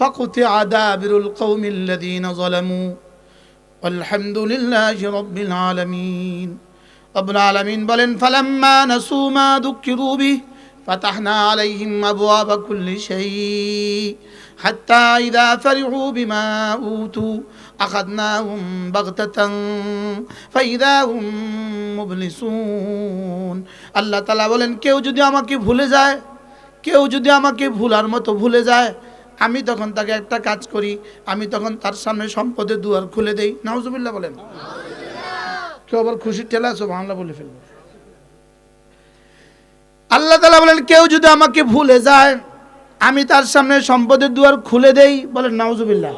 فقطع دابر القوم الذين ظلموا والحمد لله رب العالمين رب العالمين বলেন فلما نسوا ما ذكروا به فتحنا عليهم أبواب كل شيء حتى إذا فرحوا بما أوتوا أخذناهم بغتة فإذا هم مبلسون আল্লাহ তালা বলেন কেউ যদি আমাকে ভুলে যায় কেউ যদি আমাকে ভুলার মতো ভুলে যায় আমি তখন তাকে একটা কাজ করি, আমি তখন তার সামনে সম্পদের দুয়ার খুলে দেই। নাউজুবিল্লাহ বলেন। কেউ আবার খুশির ঠেলা আছো বাংলা বলে ফেলব। আল্লাহ তালা বলেন, কেউ যদি আমাকে ভুলে যায়, আমি তার সামনে সম্পদের দুয়ার খুলে দেই, বলেন নাউজুবিল্লাহ।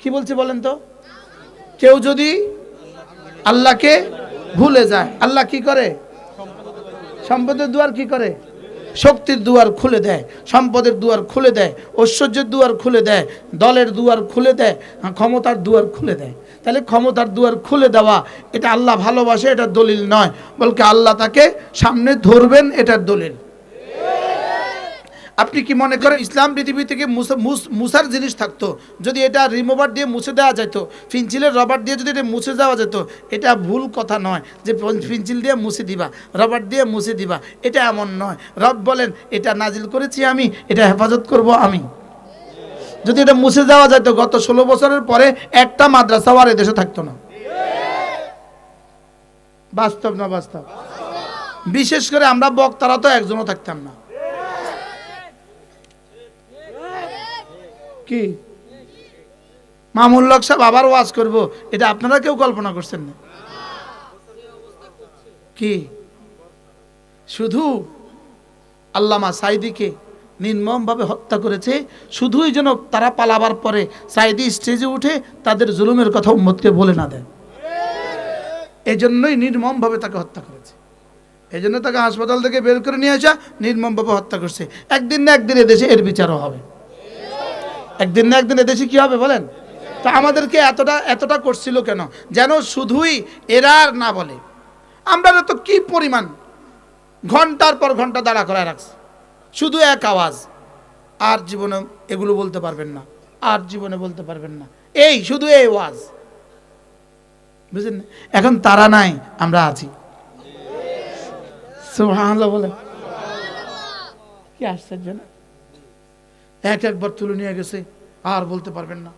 কি বলছে বলেন তো? কেউ যদি আল্লাহকে ভুলে যায়, আল্লাহ কি করে? সম্পদের দুয়ার কি করে? শক্তির দুয়ার খুলে দেয় সম্পদের দুয়ার খুলে দেয় ঐশ্বর্যের দুয়ার খুলে দেয় দলের দুয়ার খুলে দেয় হ্যাঁ, ক্ষমতার দুয়ার খুলে দেয়। তাহলে ক্ষমতার দুয়ার খুলে দেওয়া এটা আল্লাহ ভালোবাসে এটা দলিল নয়। বলকে আল্লাহ তাকে সামনে ধরবেন এটার দলিল। আপনি কি মনে করেন ইসলাম পৃথিবী থেকে মুসা- মুসার জিনিস থাকতো? যদি এটা রিমুভার দিয়ে মুছে দেওয়া যেত ফিনচিলের রবার দিয়ে যদি এটা মুছে দেওয়া যেত, এটা ভুল কথা নয় যে ফিনচিল দিয়ে মুছে দিবা রবার দিয়ে মুছে দিবা, এটা এমন নয়। রব বলেন, এটা নাজিল করেছি আমি, এটা হেফাজত করব আমি। যদি এটা মুছে দেওয়া যেত, গত ষোলো বছরের পরে একটা মাদ্রাসাও আর এদেশে থাকতো না। বাস্তব না বাস্তব? বিশেষ করে আমরা বক্তারা তো একজনও থাকতাম না। কি? মামুল্লক সাহেব আবার ওয়াজ করব। এটা আপনারা কেউ কল্পনা করছেন না। কি? শুধু আল্লামা সাইদিকে নির্মমভাবে হত্যা করেছে, শুধুই যেন তারা পালাবার পরে সাইদি স্টেজে উঠে তাদের জুলুমের কথা উম্মতকে বলে না দেয়। এই জন্যই নির্মমভাবে তাকে হত্যা করেছে। এই জন্য তাকে হাসপাতাল থেকে বের করে নিয়ে আসা, নির্মমভাবে হত্যা করছে। একদিন না একদিন এদেশে এর বিচারও হবে। একদিন না একদিন এদেশে কি হবে বলেন? তা আমাদেরকে এতটা এতটা করছিল কেন? যেন শুধুই এরা না বলে। আমরা তো কি পরিমাণ ঘণ্টার পর ঘণ্টা দাঁড়া করায় রাখছি। শুধু এক আওয়াজ। আর জীবনে এগুলো বলতে পারবেন না। আর জীবনে বলতে পারবেন না। এই, শুধু এই ওয়াজ বুঝলেন? এখন তারা নাই, আমরা আছি। বলে কি আশ্চর্য না? এক একবার তুলে নিয়ে গেছে। আর বলতে পারবেন না।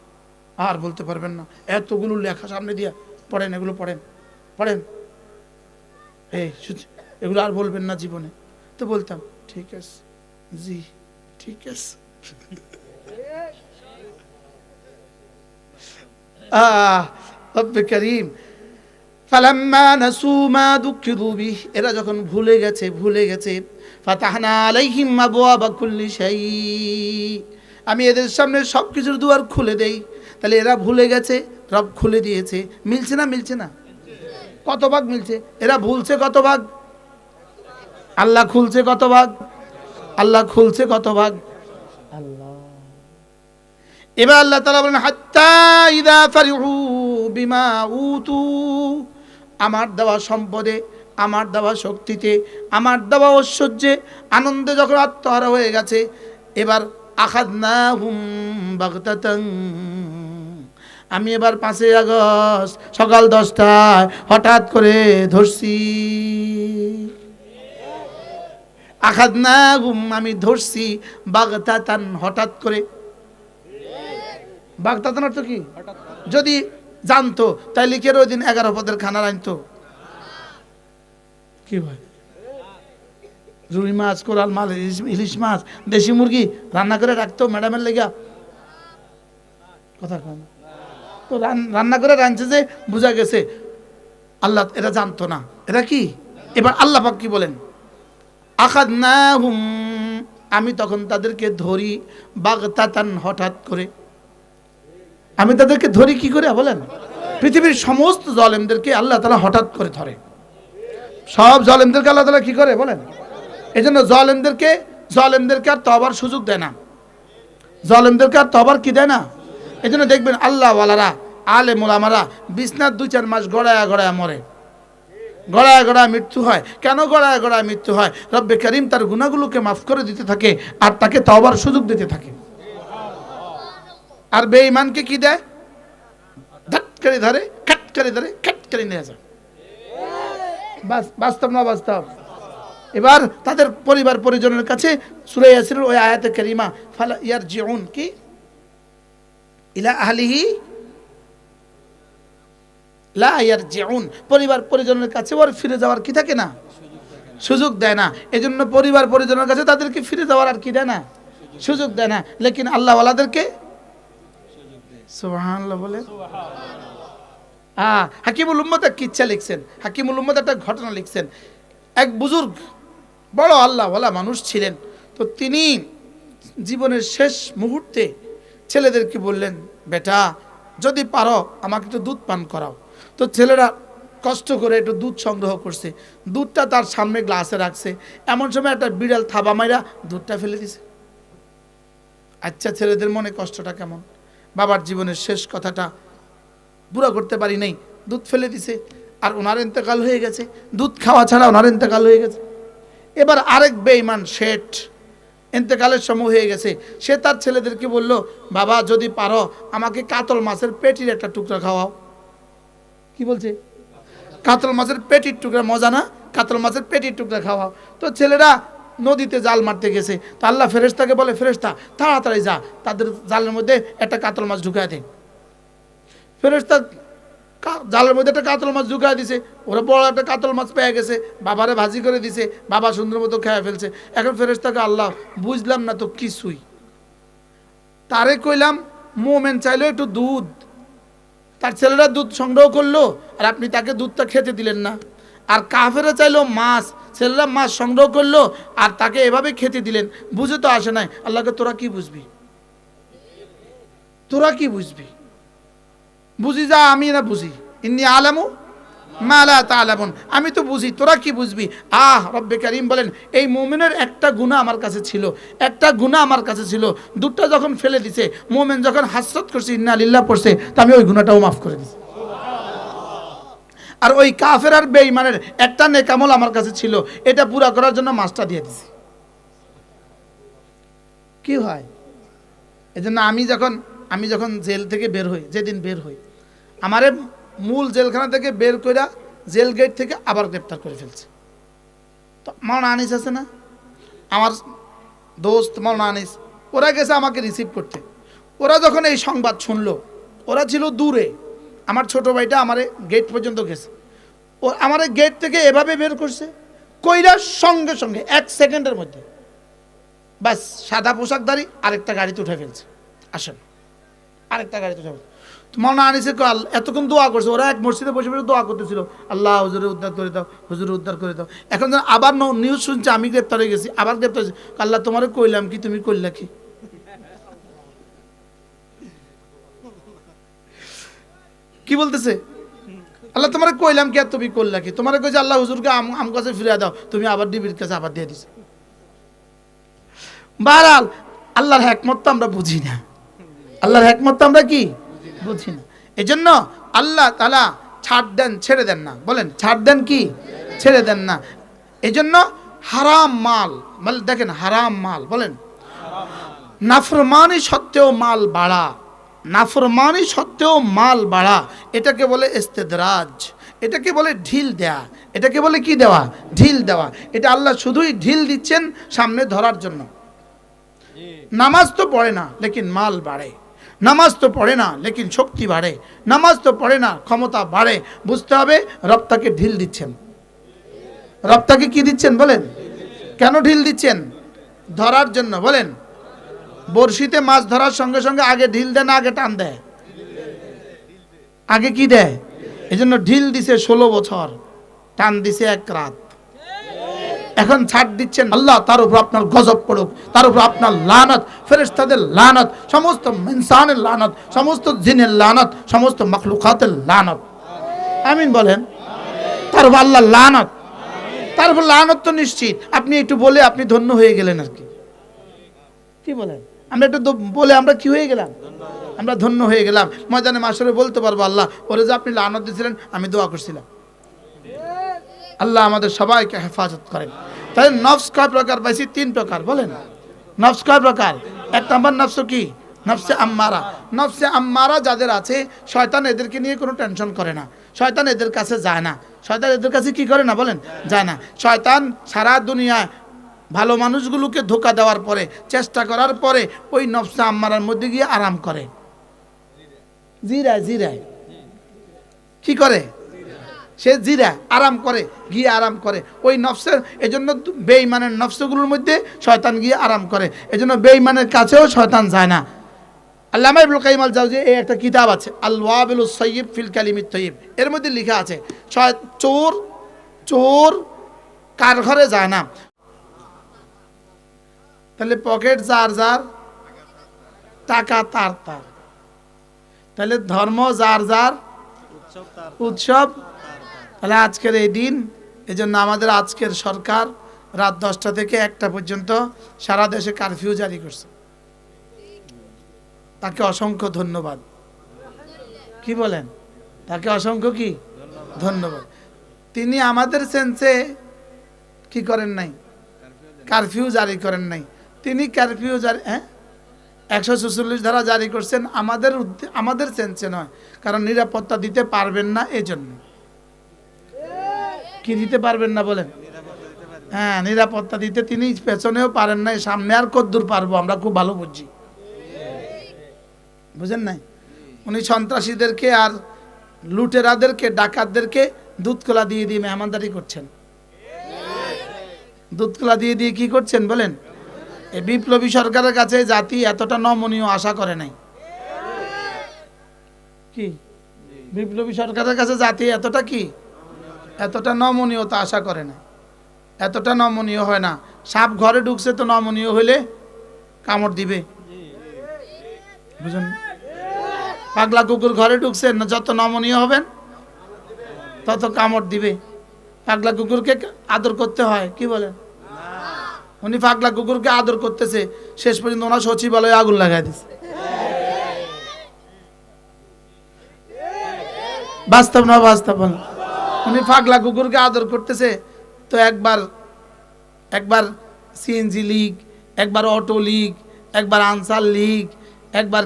আর বলতে পারবেন না। এতগুলো লেখা সামনে দিয়া পড়েন, এগুলো পড়েন পড়েন। এই এগুলো আর বলবেন না জীবনে। তো বলতাম, ঠিক আছে, জি, ঠিক আছে। এরা যখন ভুলে গেছে ভুলে গেছে আমি এদের সামনে সব কিছুর দুয়ার খুলে দেই। তাহলে এরা ভুলে গেছে, রব খুলে দিয়েছে। মিলছে না মিলছে না? কত ভাগ মিলছে? এরা ভুলছে কত ভাগ? আল্লাহ খুলছে কত ভাগ? আল্লাহ খুলছে কত ভাগ? আল্লাহ। এবার আল্লাহ তালা বলেন, হাত্তা বিমা উতু। আমার দেওয়া সম্পদে আমার দেওয়া শক্তিতে, আমার দেওয়া ঐশ্বর্যে আনন্দে যখন আত্মহারা হয়ে গেছে, এবার আখাদ না হুম বাগতাতাং আমি এবার পাঁচই আগস্ট, সকাল দশটায় হঠাৎ করে ধরছি। আখাদ না হুম আমি ধরছি বাগতাতান হঠাৎ করে। বাগদাদান অর্থ কি? যদি জানতো তাই কে ওই দিন এগারো পদের খানা আনতো কি ভাই? রুই মাছ, কোরাল মাছ, ইলিশ- মাছ, দেশি মুরগি রান্না করে রাখতো ম্যাডামের লেগা। কথা তো রান্না করে রাঁধছে যে বোঝা গেছে, আল্লাহ এটা জানতো না। এটা কি? এবার আল্লাহ পাক কি বলেন? আখাদ না হুম আমি তখন তাদেরকে ধরি বাগতাতান হঠাৎ করে। আমি তাদেরকে ধরি কি করে বলেন? পৃথিবীর সমস্ত জলেমদেরকে আল্লাহ তালা হঠাৎ করে ধরে। সব জলেমদেরকে আল্লাহ তালা কি করে বলেন? এই জন্য জলেমদেরকে জলেমদেরকে আর তবার সুযোগ দেয় না। জলেমদেরকে আর তবার কি দেয় না? এই জন্য দেখবেন আল্লাহ ওয়ালারা আলে মোলামারা বিছনার দুই চার মাস গড়ায়া গড়ায়া মরে। গড়ায় গড়ায় মৃত্যু হয়। কেন গড়ায় গড়ায় মৃত্যু হয়? রব্বে করিম তার গুণাগুলোকে মাফ করে দিতে থাকে আর তাকে তবার সুযোগ দিতে থাকে। আর বেঈমানকে কি দেয়? ধাট ধরে খাট করে ধরে খাট করে নিয়ে যায়। বাস্তব না বাস্তব? এবার তাদের পরিবার পরিজনের কাছে সুরে ইয়াসিরের ওই কারিমা, ফালা ইয়ার জিউন কি? ইলা আহলিহি লা ইয়ার জিউন পরিবার পরিজনের কাছে ওর ফিরে যাওয়ার কি থাকে না? সুযোগ দেয় না। এজন্য পরিবার পরিজনের কাছে তাদেরকে ফিরে যাওয়ার আর কি দেয় না? সুযোগ দেয় না। লেকিন আল্লাহ ওয়ালাদেরকে সুবহানাল্লাহ বলে। হ্যাঁ হাকিমুল উম্মদ এক কিচ্ছা লিখছেন, হাকিমুল উম্মদ একটা ঘটনা লিখছেন। এক বুজুর্গ, বড় আল্লাহ ওয়ালা মানুষ ছিলেন। তো তিনি জীবনের শেষ মুহূর্তে ছেলেদেরকে বললেন, বেটা, যদি পারো, আমাকে একটু দুধ পান করাও। তো ছেলেরা কষ্ট করে একটু দুধ সংগ্রহ করছে। দুধটা তার সামনে গ্লাসে রাখছে। এমন সময় একটা বিড়াল থাবা মাইরা দুধটা ফেলে দিছে। আচ্ছা ছেলেদের মনে কষ্টটা কেমন? বাবার জীবনের শেষ কথাটা পুরো করতে পারি নাই, দুধ ফেলে দিছে, আর ওনার ইন্তেকাল হয়ে গেছে, দুধ খাওয়া ছাড়া ওনার ইন্তেকাল হয়ে গেছে। এবার আরেক বেঈমান শেঠ ইন্তেকালের সময় হয়ে গেছে, সে তার ছেলেদেরকে বলল, বাবা, যদি পারো, আমাকে কাতল মাছের পেটির একটা টুকরা খাওয়াও। কি বলছে? কাতল মাছের পেটির টুকরা, মজা না? কাতল মাছের পেটির টুকরা খাওয়াও। তো ছেলেরা নদীতে জাল মারতে গেছে। তো আল্লাহ ফেরেশতাকে বলে, ফেরেশতা, তাড়াতাড়ি যা, তাদের জালের মধ্যে একটা কাতল মাছ ঢুকায় দেন ফেরেশতা কা- জালের মধ্যে একটা কাতল মাছ ঢুকায় দিছে। ওরা বড় একটা কাতল মাছ পেয়ে গেছে। বাবারে ভাজি করে দিছে। বাবা সুন্দর মতো খেয়ে ফেলছে। এখন ফেরেশতাকে, আল্লাহ, বুঝলাম না তো কিছুই। তারে কইলাম, মোমেন চাইলো একটু দুধ। তার ছেলেরা দুধ সংগ্রহ করল, আর আপনি তাকে দুধটা খেতে দিলেন না। আর কাফেরা চাইলো মাছ। ছেলেরা মাছ সংগ্রহ করল, আর তাকে এভাবে খেতে দিলেন। বুঝে তো আসে নাই। আল্লাহকে তোরা কি বুঝবি? তোরা কি বুঝবি? বুঝি যা আমি না বুঝি। ইন্নি আলামু মালা তালামুন আমি তো বুঝি, তোরা কি বুঝবি? আহ, রব্বে করিম বলেন, এই মোমেনের একটা গুণা আমার কাছে ছিল, একটা গুণা আমার কাছে ছিল। দুধটা যখন ফেলে দিছে, মোমেন যখন হাসরত করছে, ইন্না লিল্লাহ পড়ছে, তা আমি ওই গুণাটাও মাফ করে দিছি। আর ওই কাফের আর বেঈমানের একটা নেকামল আমার কাছে ছিল, এটা পুরা করার জন্য মাছটা দিয়ে দিছি। কি হয়? এজন্য আমি যখন আমি যখন জেল থেকে বের হই, যেদিন বের হই আমারে মূল জেলখানা থেকে বের কইরা জেল গেট থেকে আবার গ্রেপ্তার করে ফেলছে। তো মাওনা আনিস আছে না? আমার দোস্ত মাওনা আনিস, ওরা গেছে আমাকে রিসিভ করতে। ওরা যখন এই সংবাদ শুনলো, ওরা ছিল দূরে। আমার ছোট ভাইটা আমারে গেট পর্যন্ত গেছে। ও আমারে গেট থেকে এভাবে বের করছে, কইরা সঙ্গে সঙ্গে, এক সেকেন্ডের মধ্যে, ব্যাস, সাদা পোশাকধারী আরেকটা গাড়িতে উঠে ফেলছে। আসেন, আরেকটা গাড়িতে উঠে ফেলছে। তোমার না আনিসে কাল এতক্ষণ দোয়া করছে। ওরা এক মসজিদে বসে বসে দোয়া করতেছিল। আল্লাহ, হুজুরে উদ্ধার করে দাও, হুজুরে উদ্ধার করে দাও। এখন আবার নিউজ শুনছে, আমি গ্রেপ্তার হয়ে গেছি, আবার গ্রেপ্তার হয়েছি। আল্লাহ, তোমারে কইলাম কি, তুমি কইলা কি? কি বলতেছে? আল্লাহ, তোমার কইলাম কি তুমি করলা কি? তোমার কইছে, আল্লাহ, হুজুরকে আম আম কাছে ফিরে দাও, তুমি আবার ডিবির কাছে আবার দিয়ে দিছে। বারাল আল্লাহর হ্যাকমত তো আমরা বুঝি না। আল্লাহর হ্যাকমত তো আমরা কি? বুঝি না। এই জন্য আল্লাহ তালা ছাড় দেন, ছেড়ে দেন না। বলেন, ছাড় দেন কি? ছেড়ে দেন না। এই জন্য হারাম মাল মানে দেখেন, হারাম মাল, বলেন। নাফরমানি সত্ত্বেও মাল বাড়া, নাফরমানি সত্ত্বেও মাল বাড়া, এটাকে বলে ইস্তেদরাজ। এটাকে বলে ঢিল দেয়া। এটাকে বলে কি দেওয়া? ঢিল দেওয়া। এটা আল্লাহ শুধুই ঢিল দিচ্ছেন সামনে ধরার জন্য। নামাজ তো পড়ে না, লেকিন মাল বাড়ে। নামাজ তো পড়ে না, লেকিন শক্তি বাড়ে। নামাজ তো পড়ে না, ক্ষমতা বাড়ে। বুঝতে হবে রপ্তাকে ঢিল দিচ্ছেন। রপ্তাকে কি দিচ্ছেন বলেন? কেন ঢিল দিচ্ছেন? ধরার জন্য বলেন। বড়শিতে মাছ ধরার সঙ্গে সঙ্গে আগে ঢিল দেয় না আগে টান দেয়। আগে কি দেয়? এই জন্য ঢিল দিছে ষোলো বছর, টান দিছে এক রাত। এখন ছাড় দিচ্ছেন, আল্লাহ তার উপর আপনার গজব পড়ুক, তার উপর আপনার লানত, ফেরেশতাদের লানত, সমস্ত ইনসানের লানত, সমস্ত জিনের লানত, সমস্ত মখলুকাতের লানত। আমিন বলেন। তার উপর আল্লাহ লানত। তার উপর লানত তো নিশ্চিত। আপনি একটু বলে আপনি ধন্য হয়ে গেলেন আর কি। কি বলেন? আমরা একটু বলে আমরা কি হয়ে গেলাম? আমরা ধন্য হয়ে গেলাম। ময়দানে মাসরে বলতে পারব আল্লাহ ওরে যে আপনি লানত দিয়েছিলেন, আমি দোয়া করছিলাম। আল্লাহ আমাদের সবাইকে হেফাজত করেন। তাহলে নফস কয় প্রকার পাইছি? তিন প্রকার, বলেন। নফস কয় প্রকার? এক নম্বর নফস কি? নফসে আম্মারা। নফসে আম্মারা যাদের আছে, শয়তান এদেরকে নিয়ে কোনো টেনশন করে না। শয়তান এদের কাছে যায় না। শয়তান এদের কাছে কি করে না, বলেন? যায় না। শয়তান সারা দুনিয়ায় ভালো মানুষগুলোকে ধোকা দেওয়ার পরে, চেষ্টা করার পরে, ওই নফসে আম্মারার মধ্যে গিয়ে আরাম করে। জিরায় জিরায়। কি করে? সে জিরা আরাম করে গিয়ে আরাম করে। ওই নফসের এজন্য বেঈমানের নফসগুলোর মধ্যে শয়তান গিয়ে আরাম করে। এজন্য বেঈমানের কাছেও শয়তান যায় না। আল্লামা ইবুল কাইম আল জাউজি এই একটা কিতাব আছে আল ওয়াবিল সৈয়ব ফিল কালিমিত তৈব এর মধ্যে লেখা আছে চোর চোর কার ঘরে যায় না? তাহলে পকেট যার যার টাকা তার তার। তাহলে ধর্ম যার যার উৎসব তাহলে আজকের এই দিন এই জন্য আমাদের আজকের সরকার রাত দশটা থেকে একটা পর্যন্ত সারা দেশে কারফিউ জারি করছে। তাকে অসংখ্য ধন্যবাদ। কি বলেন? তাকে অসংখ্য কি? ধন্যবাদ। তিনি আমাদের সেন্সে কি করেন নাই? কারফিউ জারি করেন নাই। তিনি কারফিউ জারি হ্যাঁ? একশো চুচল্লিশ ধারা জারি করছেন, আমাদের আমাদের সেন্সে নয়। কারণ নিরাপত্তা দিতে পারবেন না এজন্য। কি দিতে পারবেন না বলেন? হ্যাঁ নিরাপত্তা দিতে তিনি পেছনেও পারেন নাই, সামনে আর কদ্দূর পারব, আমরা খুব ভালো বুঝছি বুঝেন নাই? উনি সন্ত্রাসীদেরকে আর লুটেরাদেরকে, ডাকাতদেরকে দুধকলা দিয়ে দিয়ে মেহমানদারি করছেন। দুধকলা দিয়ে দিয়ে কি করছেন বলেন? এই বিপ্লবী সরকারের কাছে জাতি এতটা নমনীয় আশা করে নাই। কি? বিপ্লবী সরকারের কাছে জাতি এতটা কি? এতটা নমনীয়তা আশা করে না। এতটা নমনীয় হয় না। সাপ ঘরে ঢুকছে তো নমনীয় হইলে কামড় দিবে। বুঝুন? পাগলা কুকুর ঘরে ঢুকছে, না যত নমনীয় হবেন, তত কামড় দিবে। পাগলা কুকুরকে আদর করতে হয়, কি বলেন? উনি পাগলা কুকুরকে আদর করতেছে, শেষ পর্যন্ত ওনার সচিবালয়ে আগুন লাগাই দিছে। বাস্তব না বাস্তব বলেন। উনি পাগলা কুকুরকে আদর করতেছে। তো একবার একবার সিএনজি লীগ একবার অটো লীগ একবার আনসার লীগ একবার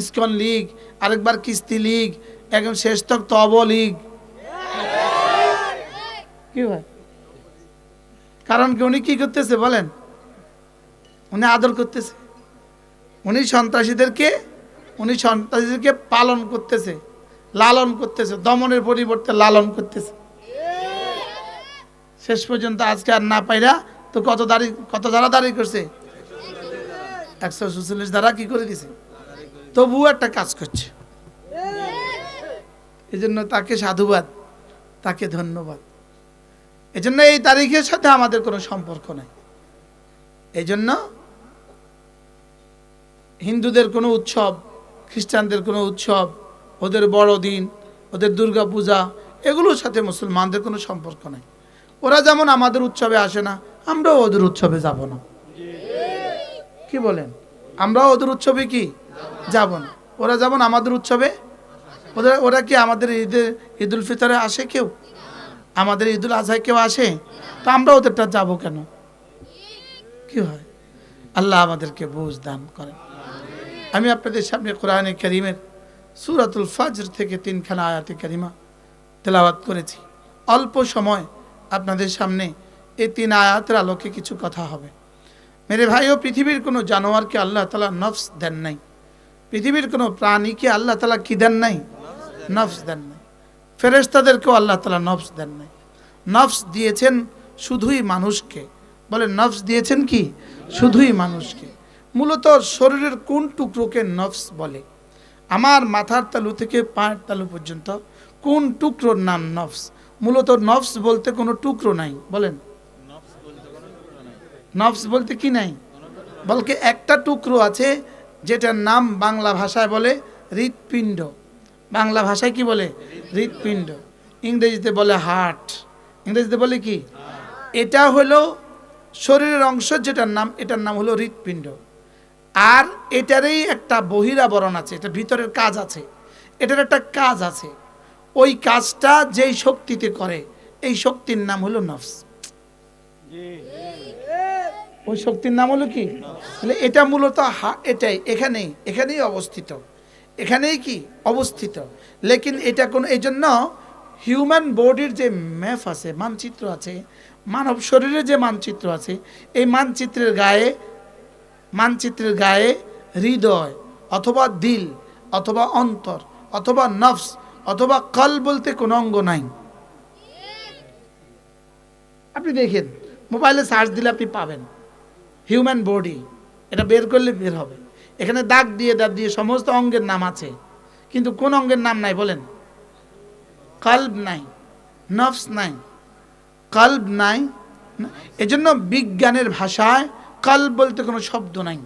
ইস্কন লীগ আরেকবার কিস্তি লীগ একদম শেষ তক তব লীগ। কি হয় কারণ কি উনি কি করতেছে বলেন? উনি আদর করতেছে। উনি সন্ত্রাসীদেরকে উনি সন্ত্রাসীদেরকে পালন করতেছে। লালন করতেছে, দমনের পরিবর্তে লালন করতেছে। শেষ পর্যন্ত আজকে আর না পাইরা তো কত দাঁড়ি, কত যারা দাঁড়ি করছে? একশো সুচল্লিশ দ্বারা কি করে দিছে? তবুও একটা কাজ করছে। এই জন্য তাকে সাধুবাদ, তাকে ধন্যবাদ। এই জন্য এই তারিখের সাথে আমাদের কোনো সম্পর্ক নাই। এই জন্য হিন্দুদের কোনো উৎসব, খ্রিস্টানদের কোনো উৎসব ওদের বড়দিন, ওদের দুর্গা পূজা এগুলোর সাথে মুসলমানদের কোনো সম্পর্ক নাই। ওরা যেমন আমাদের উৎসবে আসে না, আমরাও ওদের উৎসবে যাব না। কি বলেন? আমরাও ওদের উৎসবে কি? যাব না। ওরা যেমন আমাদের উৎসবে ওদের ওরা কি আমাদের ঈদের ঈদুল ফিতরে আসে কেউ? আমাদের ঈদুল আজহায় কেউ আসে? তো আমরা ওদেরটা যাব কেন? কি হয়? আল্লাহ আমাদেরকে বুঝ দান করেন। আমি আপনাদের সামনে কোরআনে করিমের সুরাতুল ফাজর থেকে তিনখানা আয়াতে কারিমা তেলাওয়াত করেছি। অল্প সময় আপনাদের সামনে এই তিন আয়াতের আলোকে কিছু কথা হবে। মেরে ভাইও, পৃথিবীর কোনো জানোয়ারকে আল্লাহ তালা নফস দেন নাই। পৃথিবীর কোনো প্রাণীকে আল্লাহ তালা কি দেন নাই? নফস দেন নাই। ফেরেস্তাদেরকেও আল্লাহ তালা নফস দেন নাই। নফস দিয়েছেন শুধুই মানুষকে। বলে নফস দিয়েছেন কি? শুধুই মানুষকে। মূলত শরীরের কোন টুকরোকে নফস বলে? আমার মাথার তালু থেকে পায়ের তালু পর্যন্ত কোন টুকরোর নাম নফস? মূলত নফস বলতে কোনো টুকরো নাই, বলেন। নফস বলতে কি নাই? বলকে একটা টুকরো আছে যেটার নাম বাংলা ভাষায় বলে হৃৎপিণ্ড। বাংলা ভাষায় কি বলে? হৃৎপিণ্ড। ইংরেজিতে বলে হার্ট। ইংরেজিতে বলে কি? এটা হলো শরীরের অংশ যেটার নাম, এটার নাম হলো হৃৎপিণ্ড। আর এটারই একটা বহিরাবরণ আছে, এটা ভিতরের কাজ আছে, এটার একটা কাজ আছে। ওই কাজটা যেই শক্তিতে করে, এই শক্তির নাম হলো নফস। ওই শক্তির নাম হলো কি? তাহলে এটা মূলত এটাই, এখানেই এখানেই অবস্থিত। এখানেই কি? অবস্থিত। লেকিন এটা কোন, এই জন্য হিউম্যান বডির যে ম্যাপ আছে, মানচিত্র আছে, মানব শরীরের যে মানচিত্র আছে, এই মানচিত্রের গায়ে মানচিত্রের গায়ে হৃদয় অথবা দিল অথবা অন্তর অথবা নফস অথবা কল বলতে কোনো অঙ্গ নাই। আপনি দেখেন, মোবাইলে সার্চ দিলে আপনি পাবেন। হিউম্যান বডি, এটা বের করলে বের হবে। এখানে দাগ দিয়ে দাগ দিয়ে সমস্ত অঙ্গের নাম আছে। কিন্তু কোন অঙ্গের নাম নাই বলেন? কল্ব নাই, নফস নাই, কল্ব নাই। এজন্য বিজ্ঞানের ভাষায় কল্ব বলতে কোনো শব্দ নাই।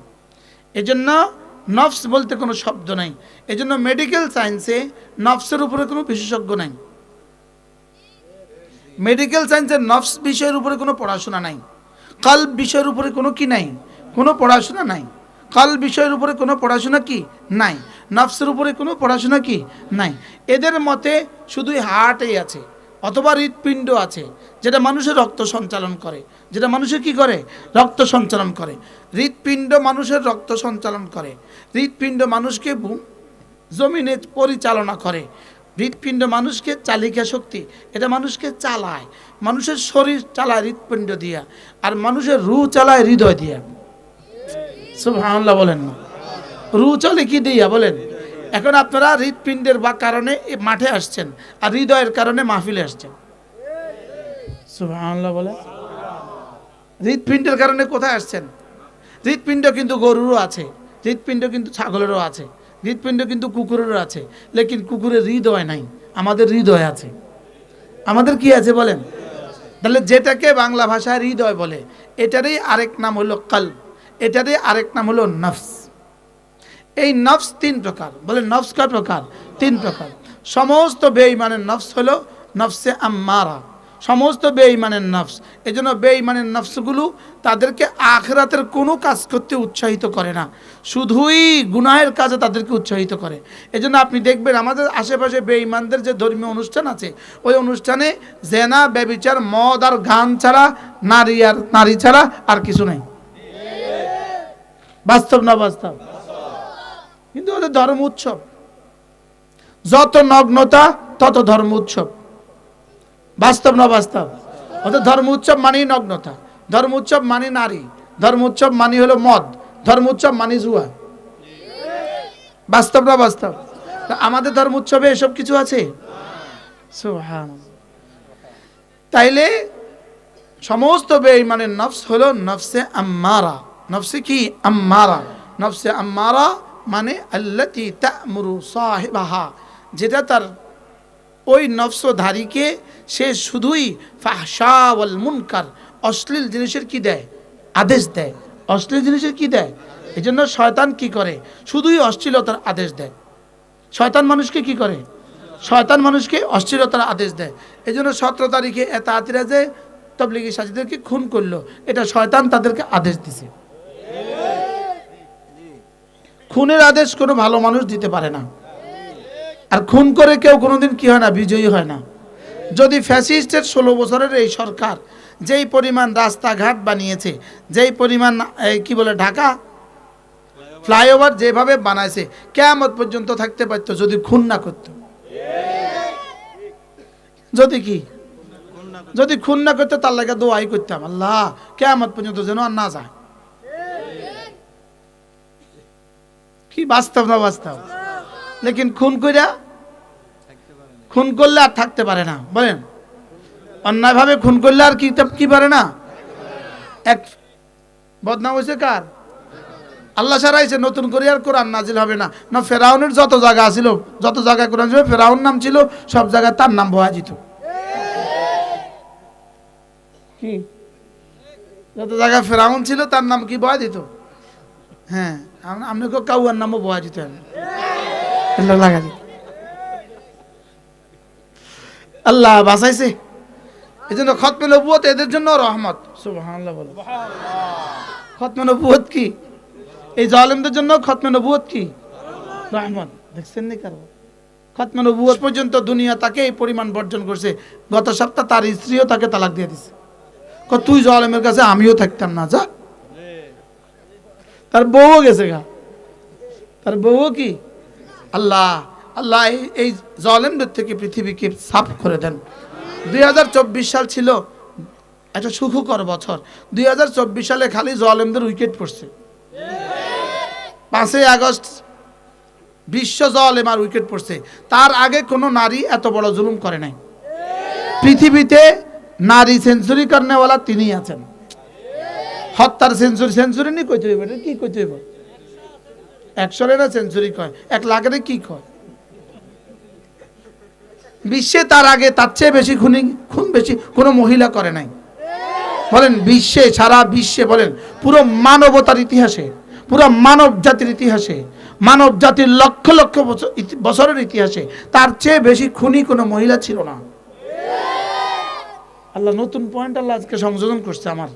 এজন্য নফস বলতে কোনো শব্দ নাই। এজন্য মেডিকেল সায়েন্সে নফসের উপরে কোনো বিশেষজ্ঞ নাই। মেডিকেল সায়েন্সের নফস বিষয়ের উপরে কোনো পড়াশোনা নাই। কাল বিষয়ের উপরে কোনো কি নাই? কোনো পড়াশোনা নাই। কাল বিষয়ের উপরে কোনো পড়াশোনা কি? নাই। নফসের উপরে কোনো পড়াশোনা কি? নাই। এদের মতে শুধুই হার্টই আছে। অথবা হৃৎপিণ্ড আছে, যেটা মানুষের রক্ত সঞ্চালন করে। যেটা মানুষের কি করে? রক্ত সঞ্চালন করে। হৃৎপিণ্ড মানুষের রক্ত সঞ্চালন করে। হৃৎপিণ্ড মানুষকে জমিনে পরিচালনা করে। হৃৎপিণ্ড মানুষকে চালিকা শক্তি, এটা মানুষকে চালায়। মানুষের শরীর চালায় হৃৎপিণ্ড দিয়া, আর মানুষের রু চালায় হৃদয় দিয়া। সুবহানাল্লাহ বলেন না। রু চলে কি দিয়া বলেন? এখন আপনারা হৃদপিণ্ডের বা কারণে মাঠে আসছেন আর হৃদয়ের কারণে মাহফিলে আসছেন। বলে হৃৎপিণ্ডের কারণে কোথায় আসছেন? হৃৎপিণ্ড কিন্তু গরুরও আছে, হৃৎপিণ্ড কিন্তু ছাগলেরও আছে, হৃৎপিণ্ড কিন্তু কুকুরেরও আছে, লেকিন কুকুরের হৃদয় নাই, আমাদের হৃদয় আছে। আমাদের কি আছে বলেন? তাহলে যেটাকে বাংলা ভাষায় হৃদয় বলে, এটারই আরেক নাম হলো কাল এটারই আরেক নাম হলো নফস। এই নফস তিন প্রকার। বলে নফস কয় প্রকার? তিন প্রকার। সমস্ত বেঈমানের নফস হলো নফসে আম্মারা। সমস্ত বেঈমানের নফস। এই জন্য বেঈমানের নফসগুলো তাদেরকে আখরাতের কোনো কাজ করতে উৎসাহিত করে না। শুধুই গুনাহের কাজে তাদেরকে উৎসাহিত করে। এই জন্য আপনি দেখবেন আমাদের আশেপাশে বেঈমানদের যে ধর্মীয় অনুষ্ঠান আছে, ওই অনুষ্ঠানে জেনা, ব্যবিচার, মদ আর গান ছাড়া, নারী আর, নারী ছাড়া আর কিছু নাই। বাস্তব না বাস্তব? কিন্তু ওদের ধর্ম উৎসব। যত নগ্নতা, তত ধর্ম উৎসব। বাস্তব না বাস্তব? ওদের ধর্ম উৎসব মানেই নগ্নতা। ধর্ম উৎসব মানে নারী। ধর্ম উৎসব মানে হলো মদ। ধর্ম উৎসব মানে জুয়া। বাস্তব না বাস্তব? আমাদের ধর্ম উৎসবে এসব কিছু আছে। তাইলে সমস্ত বেঈমানের নফস হলো নফসে আম্মারা। নফসে কি? আম্মারা। নফসে আম্মারা মানে আল্লাতি তা'মুরু সাহেবাহা, যেটা তার ওই নফসধারীকে সে শুধুই ফাহশা ওয়াল মুনকার, অশ্লীল জিনিসের কি দেয়? আদেশ দেয়। অশ্লীল জিনিসের কি দেয়? এই জন্য শয়তান কি করে? শুধুই অশ্লীলতার আদেশ দেয়। শয়তান মানুষকে কি করে? শয়তান মানুষকে অশ্লীলতার আদেশ দেয়। এই জন্য সতেরো তারিখে এত আতিরা যে তবলিগি সাজিদেরকে খুন করল। এটা শয়তান তাদেরকে আদেশ দিছে। খুনের আদেশ কোনো ভালো মানুষ দিতে পারে না। আর খুন করে কেউ কোনোদিন কি হয় না, বিজয়ী হয় না। যদি ফ্যাসিস্টের ষোলো বছরের এই সরকার যেই পরিমাণ রাস্তাঘাট বানিয়েছে, যেই পরিমাণ কি বলে, ঢাকা ফ্লাইওভার যেভাবে বানাইছে, কেয়ামত পর্যন্ত থাকতে পারতো যদি খুন না করত। যদি কি? যদি খুন না করতো তার লাগে দোয়াই করতাম, আল্লাহ, কেয়ামত পর্যন্ত যেন আর না যায়। কি বাস্তব না বাস্তব? লেকিন খুন কইরা খুন করলে আর থাকতে পারে না, বলেন। অন্যায়ভাবে খুন করলে আর কি কি পারে না? এক বদনাম হয়েছে কার? আল্লাহ সারাইছে নতুন করে আর কোরআন নাজিল হবে না। না, ফেরাউনের যত জায়গা ছিল যত জায়গায় কোরআন ছিল, ফেরাউন নাম ছিল, সব জায়গায় তার নাম ভয়া যেত। কি? যত জায়গায় ফেরাউন ছিল, তার নাম কি বয়া দিত হ্যাঁ। আপনাকে কাউয়ার নামও বয়া যেত আল্লাহ লাগা দিত আল্লাহ বাঁচাইছে। এই জন্য খতমে নবুয়ত এদের জন্য রহমত। সুবহানাল্লাহ বলো। খতমে নবুয়ত কি? এই জালেমদের জন্য খতমে নবুয়ত কি? রহমত। দেখছেন নি কারও খতমে নবুয়ত পর্যন্ত দুনিয়া তাকে এই পরিমাণ বর্জন করছে। গত সপ্তাহ তার স্ত্রীও তাকে তালাক দিয়ে দিছে। তুই জালেমের কাছে আমিও থাকতাম না যা। তার বউও গেছে গা। তার বউও কি? আল্লাহ আল্লাহ এই- জলেমদের থেকে পৃথিবীকে সাফ করে দেন। দুই হাজার চব্বিশ সাল ছিল একটা সুখকর বছর। দুই হাজার চব্বিশ সালে খালি জলেমদের উইকেট পড়ছে। পাঁচই আগস্ট বিশ্ব জলেম আর উইকেট পড়ছে। তার আগে কোনো নারী এত বড় জুলুম করে নাই। পৃথিবীতে নারী সেঞ্চুরি করেনা তিনি আছেন। হত্যার সেঞ্চুরি সেঞ্চুরি নি কইতে হইব কি কইতে হইব? একশোরে না সেঞ্চুরি কয়? এক লাখের কি কয়? বিশ্বে তার আগে তার চেয়ে বেশি খুনি, খুন বেশি কোনো মহিলা করে নাই। বলেন বিশ্বে, সারা বিশ্বে বলেন, পুরো মানবতার ইতিহাসে, পুরো মানব জাতির ইতিহাসে, মানব জাতির লক্ষ লক্ষ বছর- বছরের ইতিহাসে তার চেয়ে বেশি খুনি কোনো মহিলা ছিল না। আল্লাহ নতুন পয়েন্ট আল্লাহ আজকে সংযোজন করছে আমার।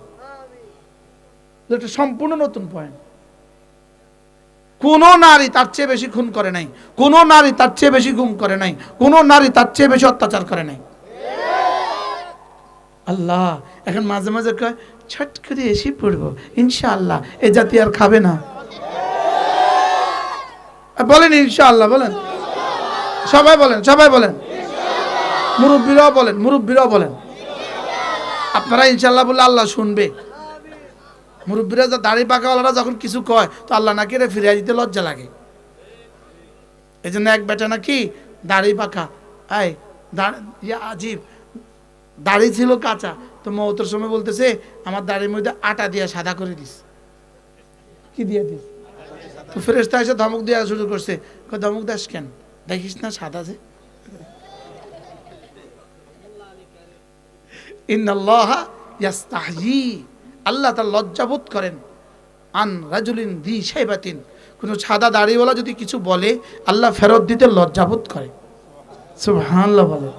এটা সম্পূর্ণ নতুন পয়েন্ট কোন নারী তার চেয়ে বেশি খুন করে নাই। কোন নারী তার চেয়ে বেশি গুম করে নাই। কোন নারী তার চেয়ে বেশি অত্যাচার করে নাই। আল্লাহ, এখন মাঝে মাঝে কয়, ছট করে এসে পড়ব, ইনশাআল্লাহ। এ জাতি আর খাবে না। বলেন ইনশাআল্লাহ, বলেন। সবাই বলেন সবাই বলেন। মুরব্বীরাও বলেন মুরব্বীরাও বলেন। আপনারা ইনশাআল্লাহ বললে আল্লাহ শুনবে। মুরব্বীরা যা দাড়ি পাকাওয়ালারা যখন কিছু কয়, তো আল্লাহ নাকি রে ফিরিয়ে দিতে লজ্জা লাগে। এই জন্য এক বেটা নাকি দাড়ি পাকা। আয় ইয়া আজীব, দাড়ি ছিল কাঁচা। তো মৌতের সময় বলতেছে, আমার দাড়ির মধ্যে আটা দিয়ে সাদা করে দিস। কি দিয়ে দিস? তো ফেরেস্তা এসে ধমক দেওয়া শুরু করছে ধমক দাস কেন? দেখিস না সাদা যে। ইন্নাল্লাহ ইয়াস্তাহয়ি। আল্লাহ তার লজ্জাবোধ করেন। আন রাজুলিন দি সাইবাতিন। কোনো সাদা দাড়িওয়ালা যদি কিছু বলে, আল্লাহ ফেরত দিতে লজ্জাবোধ করে। সুবহানাল্লাহ বলে।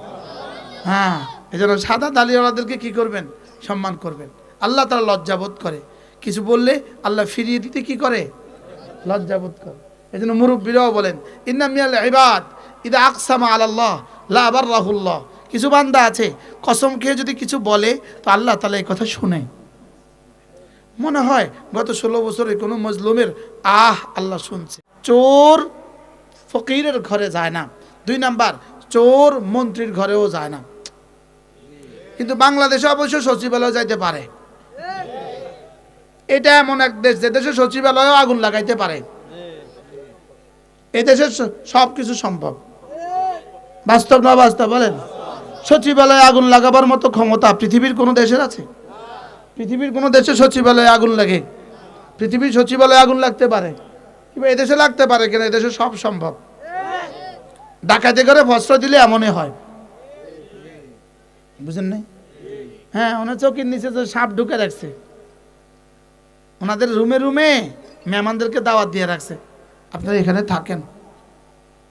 হ্যাঁ এই জন্য সাদা দাড়িওয়ালাদেরকে কি করবেন? সম্মান করবেন। আল্লাহ তারা লজ্জাবোধ করে। কিছু বললে আল্লাহ ফিরিয়ে দিতে কি করে? লজ্জাবোধ করে। এই জন্য মুরব্বীরাও বলেন ইন্নামিয়াল ইবাদ, ইদা আকসামা আলাল্লাহ, লা আবার রাহুল্লাহ কিছু বান্দা আছে, কসম খেয়ে যদি কিছু বলে, তো আল্লাহ তালা এই কথা শুনে। মনে হয় গত ষোলো বছরে কোনো মজলুমের আহ আল্লাহ শুনছে। চোর ফকিরের ঘরে যায় না। দুই নাম্বার, চোর মন্ত্রীর ঘরেও যায় না। কিন্তু বাংলাদেশে অবশ্য সচিবালয় যাইতে পারে। এটা এমন এক দেশ যে দেশে সচিবালয়েও আগুন লাগাইতে পারে। এদেশে সব কিছু সম্ভব। বাস্তব না বাস্তব বলেন? সচিবালয়ে আগুন লাগাবার মতো ক্ষমতা পৃথিবীর কোনো দেশের আছে? পৃথিবীর কোনো দেশে সচিবালয়ে আগুন লাগে। পৃথিবীর সচিবালয়ে আগুন লাগতে পারে। কিংবা এদেশে লাগতে পারে কেন, এদেশে সব সম্ভব। ডাকাতি করে ফসল দিলে এমনই হয়। বুঝেন নাই? হ্যাঁ ওনার চোখের নিচে তো সাপ ঢুকে রাখছে। ওনাদের রুমে রুমে মেহমানদেরকে দাওয়াত দিয়ে রাখছে। আপনারা এখানে থাকেন।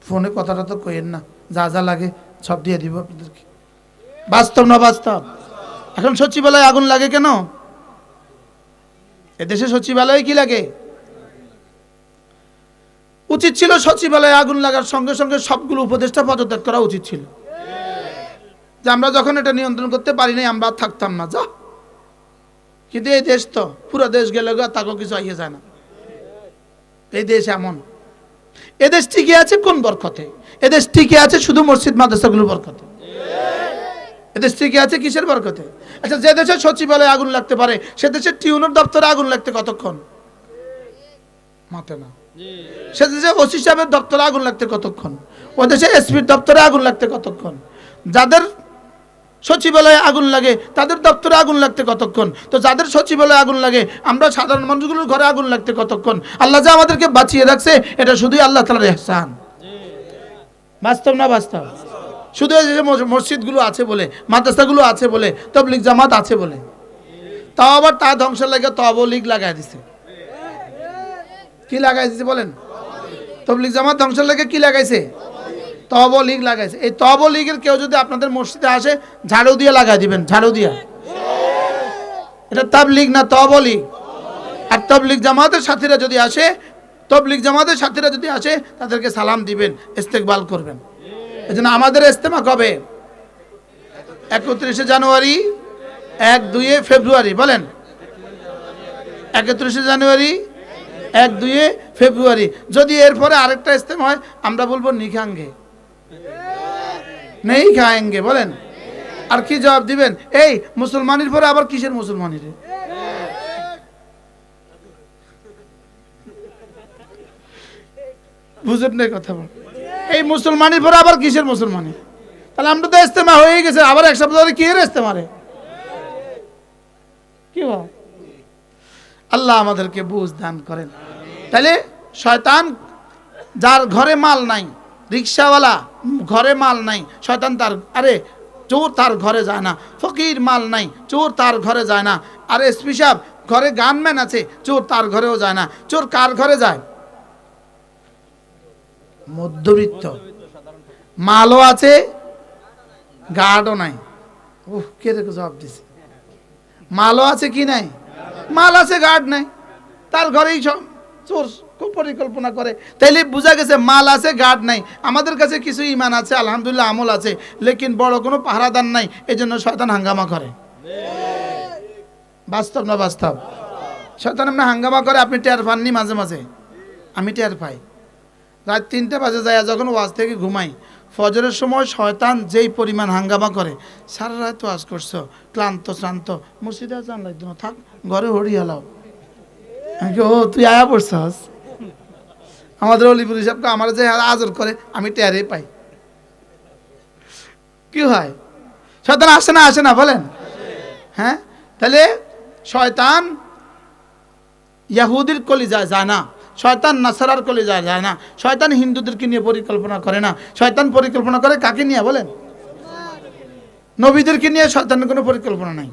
ফোনে কথাটা তো কইেন না। যা যা লাগে সব দিয়ে দিব আপনাদেরকে। বাস্তব না বাস্তব? এখন সচিবালয়ে আগুন লাগে কেন? এদেশে সচিবালয়ে কি লাগে? উচিত ছিল সচিবালয়ে আগুন লাগার সঙ্গে সঙ্গে সবগুলো উপদেষ্টা পদত্যাগ করা উচিত ছিল। যে আমরা যখন এটা নিয়ন্ত্রণ করতে পারি নাই, আমরা থাকতাম না, যা। কিন্তু এই দেশ তো, পুরো দেশ গেলে তাকেও কিছু আইয়ে যায় না। এই দেশ এমন। এদেশ টিকে আছে কোন বরকতে? এদেশ টিকে আছে শুধু মসজিদ মাদ্রাসাগুলো বরকতে। এদেশ টিকে আছে? কিসের বরকতে? আচ্ছা যে দেশে সচিবালয়ে আগুন লাগতে পারে সে দেশের টিউনের দপ্তরে আগুন লাগতে কতক্ষণ? মাতে না। সে দেশে ওসি সাহেবের দপ্তরে আগুন লাগতে কতক্ষণ? ও দেশে এসপির দপ্তরে আগুন লাগতে কতক্ষণ? যাদের সচিবালয়ে আগুন লাগে তাদের দপ্তরে আগুন লাগতে কতক্ষণ? তো যাদের সচিবালয়ে আগুন লাগে আমরা সাধারণ মানুষগুলোর ঘরে আগুন লাগতে কতক্ষণ? আল্লাহ যে আমাদেরকে বাঁচিয়ে রাখছে এটা শুধুই আল্লাহ তালার এহসান। বাস্তব না বাস্তব? শুধু যে মসজিদগুলো আছে বলে, মাদ্রাসাগুলো আছে বলে তবলিক জামাত আছে বলে, তাও আবার তা ধ্বংসের লাগে তবলিগ লাগাই দিছে। কি লাগাই দিছে বলেন? তবলিক জামাত ধ্বংসের লাগে কি লাগাইছে? তব লীগ লাগাইছে। এই তব লীগের কেউ যদি আপনাদের মসজিদে আসে, ঝাড়ু দিয়ে লাগাই দিবেন, ঝাড়ু দিয়ে। এটা তাবলিগ না তব লীগ আর তবলিগ জামাতের সাথীরা যদি আসে, তবলিগ জামাতের সাথীরা যদি আসে, তাদেরকে সালাম দিবেন, ইস্তেকবাল করবেন। এই জন্য আমাদের ইস্তেমা কবে? একত্রিশে জানুয়ারি, এক দুইয়ে ফেব্রুয়ারি, বলেন। একত্রিশে জানুয়ারি, এক দুয়ে ফেব্রুয়ারি। যদি এরপরে আরেকটা ইস্তেমা হয়, আমরা বলব নিখাঙ্গে। নেই খায়েঙ্গে বলেন। আর কি জবাব দিবেন? এই, মুসলমানের পরে আবার কিসের মুসলমানের বুঝেন না কথা বল। এই মুসলমানের পরে আবার কিসের মুসলমানি? তাহলে আমরা তো ইস্তেমা হয়ে গেছে, আবার এক সপ্তাহ কি এর ইস্তেমারে কি আল্লাহ আমাদেরকে বুঝ দান করেন। তাহলে শয়তান যার ঘরে মাল নাই, রিক্সাওয়ালা ঘরে মাল নাই, শয়তান তার, আরে চোর তার ঘরে যায় না, ফকির মাল নাই, চোর তার ঘরে যায় না, আরে এসপি সাহেব, ঘরে গানম্যান আছে, চোর তার ঘরেও যায় না, চোর কার ঘরে যায়? মধ্যবিত্ত। মালও আছে গার্ডও নাই। উহ কে দেখো জবাব দিছে? মালও আছে কি নাই? মাল আছে গার্ড নাই। তার ঘরেই সব চোর পরিকল্পনা করে। তাইলে বোঝা গেছে মাল আছে গার্ড নাই। আমাদের কাছে কিছু ইমান আছে, আলহামদুলিল্লাহ আমল আছে, লেকিন বড় কোনো পাহারাদার নাই এই জন্য শয়তান হাঙ্গামা করে। বাস্তব না বাস্তব? শয়তান এমনি হাঙ্গামা করে, আপনি টের পাননি মাঝে মাঝে? আমি টের পাই। রাত তিনটে বাজে যায় যখন ওয়াজ থেকে ঘুমাই, ফজরের সময় শয়তান যেই পরিমাণ হাঙ্গামা করে, সারা রাত ওয়াজ করছ, ক্লান্ত, শ্রান্ত, মসজিদে জান লাগতো না, থাক, ঘরে হরি হালাও ও, তুই আয়া পড়ছস? আমাদের অলিপুর হিসাবকে আমার যে আজর করে, আমি টেয়ারে পাই। কি হয়? শয়তান আসে না আসে না, বলেন। হ্যাঁ? তাহলে শয়তান ইয়াহুদির কলি যায় যায় না। শয়তান নাসারার কলে যায় যায় না। শয়তান হিন্দুদেরকে নিয়ে পরিকল্পনা করে না। শয়তান পরিকল্পনা করে কাকে নিয়ে বলেন? নবীদেরকে নিয়ে শয়তানের কোনো পরিকল্পনা নাই।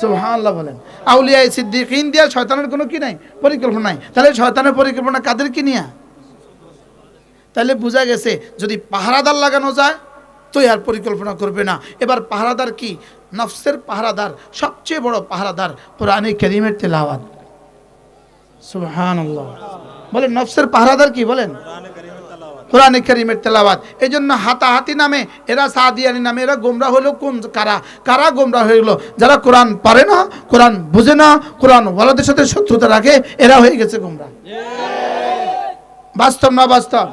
সুবহানাল্লাহ বলেন। আউলিয়া সিদ্দিকিন দিয়া শয়তানের কোনো কি নাই? পরিকল্পনা নাই। তাহলে শয়তানের পরিকল্পনা কাদেরকে নিয়ে? তাহলে বোঝা গেছে, যদি পাহারাদার লাগানো যায়, তো আর পরিকল্পনা করবে না। এবার পাহারাদার কি? নফসের পাহারাদার, সবচেয়ে বড় পাহারাদার পুরানি করিমের তেলাওয়াত। বলেন, নফসের পাহারাদার কি বলেন? কোরআন করিমের তেলাবাদ এই জন্য হাতাহাতি নামে, এরা সাদিয়ানি নামে, এরা গোমরা হলো কোন, কারা? কারা গোমরা হয়ে গেলো? যারা কোরআন পারে না, কোরআন বুঝে না, কোরআন ওয়ালাদের সাথে শত্রুতা রাখে, এরা হয়ে গেছে গোমরা। বাস্তব না বাস্তব?